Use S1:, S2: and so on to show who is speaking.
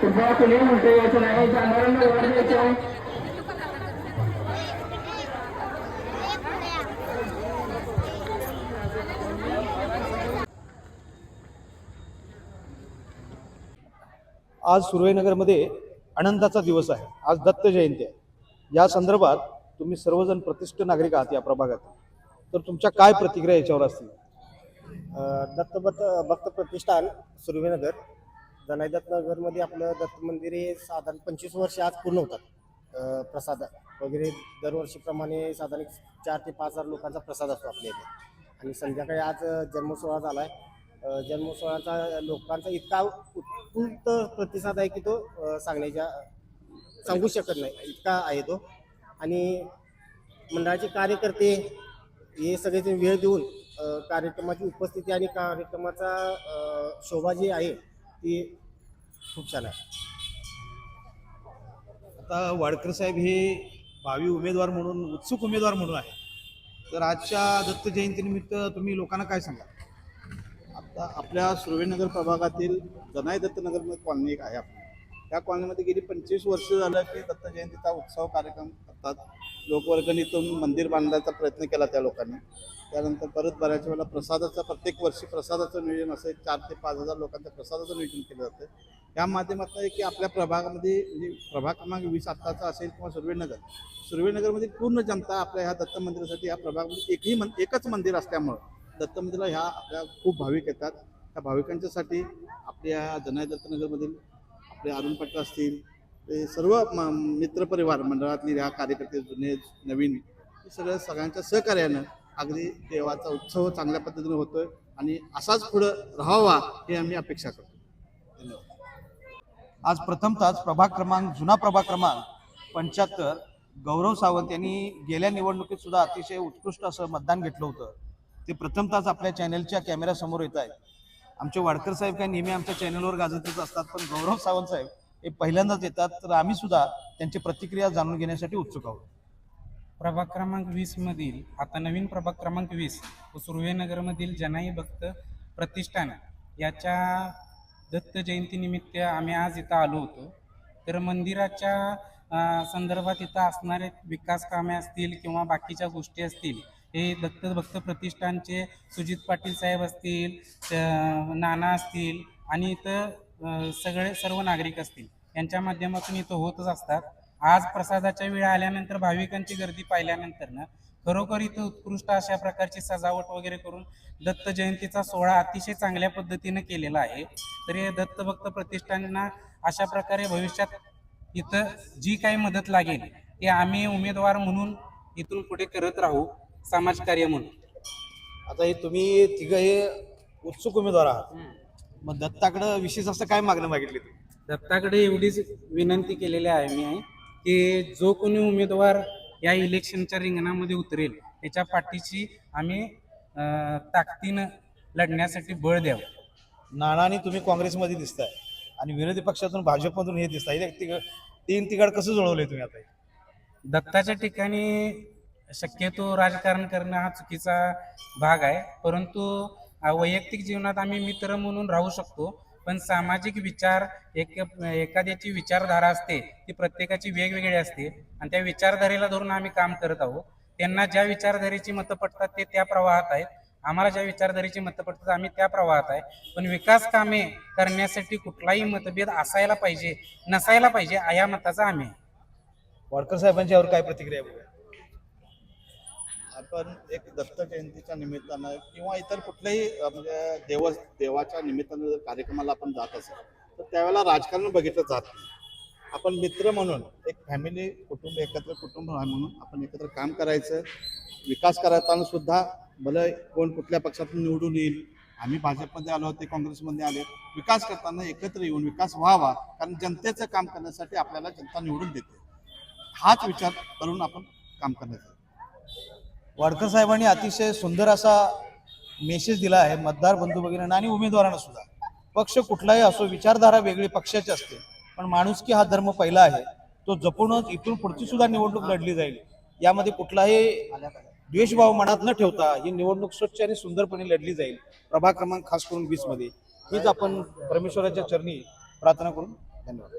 S1: सुनील म्हणतो यायचं नाही जाणाऱ्यांना वर द्यायचं
S2: आज सुरवेनगरमध्ये आनंदाचा दिवस आहे. आज दत्त जयंती आहे. या संदर्भात तुम्ही सर्वजण प्रतिष्ठ नागरिक आहात या प्रभागात. तर तुमच्या काय प्रतिक्रिया याच्यावर असतील?
S3: दत्त भक्त भक्त प्रतिष्ठान सुरवेनगर. जनायदत्त नगरमध्ये आपलं दत्त मंदिर हे साधारण पंचवीस वर्ष आज पूर्ण होतात. प्रसाद वगैरे दरवर्षीप्रमाणे साधारण एक चार ते पाच हजार लोकांचा प्रसाद असतो आपल्या इथे. आणि संध्याकाळी आज अ, जन्मसोहळा झाला आहे जन्मसोहळ्याचा लोकांचा इतका उत्स्फूर्त प्रतिसाद आहे की तो सांगण्याच्या सांगू शकत नाही. इतका आहे तो. आणि मंडळाचे कार्यकर्ते हे सगळे वेळ देऊन कार्यक्रमाची उपस्थिती आणि कार्यक्रमाचा शोभा जी आहे ती खूप छान आहे.
S2: आता वाडकर साहेब हे भावी उमेदवार म्हणून उत्सुक उमेदवार म्हणून आहे. तर आजच्या दत्त जयंतीनिमित्त तुम्ही लोकांना काय सांगा
S4: आता आपल्या सुर्वेनगर प्रभागातील जनाई दत्तनगरमध्ये कॉलनी एक आहे आपली. या कॉलनीमध्ये गेली पंचवीस वर्ष झालं की दत्त जयंतीचा उत्सव कार्यक्रम करतात. लोकवर्गणीतून मंदिर बांधण्याचा प्रयत्न केला त्या लोकांनी. त्यानंतर परत बऱ्याच वेळेला प्रसादाचा प्रत्येक वर्षी प्रसादाचं नियोजन असं चार ते पाच हजार लोकांच्या प्रसादाचं नियोजन केलं जातं. या माध्यमातून आहे की आपल्या प्रभागामध्ये म्हणजे प्रभाग क्रमांक वीस आत्ताचा असेल किंवा सुर्वेनगर सुर्वेनगरमध्ये पूर्ण जनता आपल्या ह्या दत्त मंदिरासाठी या प्रभागामध्ये एकही मन एकच मंदिर असल्यामुळं दत्त मंदिराला ह्या आपल्या खूप भाविक येतात. त्या भाविकांच्यासाठी आपल्या जनाय दत्तनगरमधील आपले अरुण पाटील असतील ते सर्व म- मित्रपरिवार मंडळातले ह्या कार्यकर्ते जुने नवीन सगळ्या सगळं सगळ्यांच्या सहकार्यानं अगदी देवाचा उत्सव चांगल्या पद्धतीने होतोय आणि असाच पुढं राहावा हे आम्ही अपेक्षा करतो. धन्यवाद.
S2: आज प्रथमतःच प्रभाग क्रमांक जुना प्रभाग क्रमांक पंच्याहत्तर गौरव सावंत यांनी गेल्या निवडणुकीत सुद्धा अतिशय उत्कृष्ट असं मतदान घेतलं होतं. ते प्रथमतःच आपल्या चॅनलच्या कॅमेऱ्यासमोर येत आहेत. आमचे वाडकर साहेब काय नेहमी आमच्या चॅनलवर गाजतच असतात पण गौरव सावंत साहेब हे पहिल्यांदाच येतात तर आम्ही सुद्धा त्यांची प्रतिक्रिया जाणून घेण्यासाठी उत्सुक आहोत.
S5: प्रभाग क्रमांक वीस मधील आता नवीन प्रभाग क्रमांक वीस व सुर्वेनगरमधील जनाई भक्त प्रतिष्ठान याच्या दत्त जयंतीनिमित्त आम्ही आज इथं आलो होतो. तर मंदिराच्या संदर्भात इथं असणारे विकास कामे असतील किंवा बाकीच्या गोष्टी असतील हे दत्त भक्त प्रतिष्ठानचे सुजित पाटील साहेब असतील नाना असतील आणि इथं सगळे सर्व नागरिक असतील. यांच्या माध्यमातून इथं होतच असतात. आज प्रसादाच्या वेळ आल्यानंतर भाविकांची गर्दी पाहिल्यानंतर ना खरोखर इथं उत्कृष्ट अशा प्रकारची सजावट वगैरे करून दत्त जयंतीचा सोहळा अतिशय चांगल्या पद्धतीनं केलेला आहे. तर हे दत्तभक्त प्रतिष्ठानांना अशा प्रकारे भविष्यात इथं जी काही मदत लागेल ते आम्ही उमेदवार म्हणून इथून पुढे करत राहू. समाजकार्य म्हणून.
S2: आता हे तुम्ही तिघं हे उत्सुक उमेदवार आहात. मग दत्ताकडं विशेष असं काय मागणं मागितली तुम्ही?
S5: दत्ताकडे एवढीच विनंती केलेली आहे मी आहे की जो कोणी उमेदवार या इलेक्शनच्या रिंगणामध्ये उतरेल त्याच्या पाठीशी आम्ही अं, ताकदीनं लढण्यासाठी बळ द्यावं.
S2: आणि तुम्ही काँग्रेसमध्ये दिसताय आणि विरोधी पक्षातून भाजपमधून हे दिसताय. हे तिघ तीन तिघाड कसं जुळवलंय तुम्ही आता हे?
S5: दत्ताच्या ठिकाणी शक्यतो राजकारण करणं हा चुकीचा भाग आहे. परंतु वैयक्तिक जीवनात आम्ही मित्र म्हणून राहू शकतो. पण सामाजिक विचार एक एखाद्याची विचारधारा असते ती प्रत्येकाची वेगवेगळी असते. आणि त्या विचारधारेला धरून आम्ही काम करत आहोत. त्यांना ज्या विचारधारेची मतं पडतात ते त्या प्रवाहात आहेत. आम्हाला ज्या विचारधारेची मतं पडतात आम्ही त्या प्रवाहात आहे. पण विकास कामे करण्यासाठी कुठलाही मतभेद असायला पाहिजे नसायला पाहिजे या मताचा आम्ही
S2: वाडकर साहेबांच्यावर काय प्रतिक्रिया
S4: पण एक दत्त जयंतीच्या निमित्तानं किंवा इतर कुठल्याही म्हणजे देव देवाच्या निमित्तानं जर कार्यक्रमाला आपण जात असेल तर त्यावेळेला राजकारण बघितलं जात नाही. आपण मित्र म्हणून एक फॅमिली कुटुंब एकत्र कुटुंब म्हणून आपण एकत्र काम करायचं विकास करताना सुद्धा भलं कोण कुठल्या पक्षातून निवडून येईल आम्ही भाजपमध्ये आलो ते काँग्रेसमध्ये आले विकास करताना एकत्र येऊन विकास व्हावा कारण जनतेचं काम करण्यासाठी आपल्याला जनता निवडून देते. हाच विचार करून आपण काम करण्याचं
S2: वाडकर साहेबांनी अतिशय सुंदर असा मेसेज दिला आहे मतदार बंधू भगिनींना आणि उमेदवारांना सुद्धा. पक्ष कुठलाही असो विचारधारा वेगळी पक्षाची असते. पण माणुसकी हा धर्म पहिला आहे तो जपूनच इथून पुढची सुद्धा निवडणूक लढली जाईल. यामध्ये कुठलाही द्वेषभाव मनात न ठेवता ही निवडणूक स्वच्छ आणि सुंदरपणे लढली जाईल. प्रभाग क्रमांक खास करून वीसमध्ये हीच आपण परमेश्वराच्या चरणी प्रार्थना करून धन्यवाद.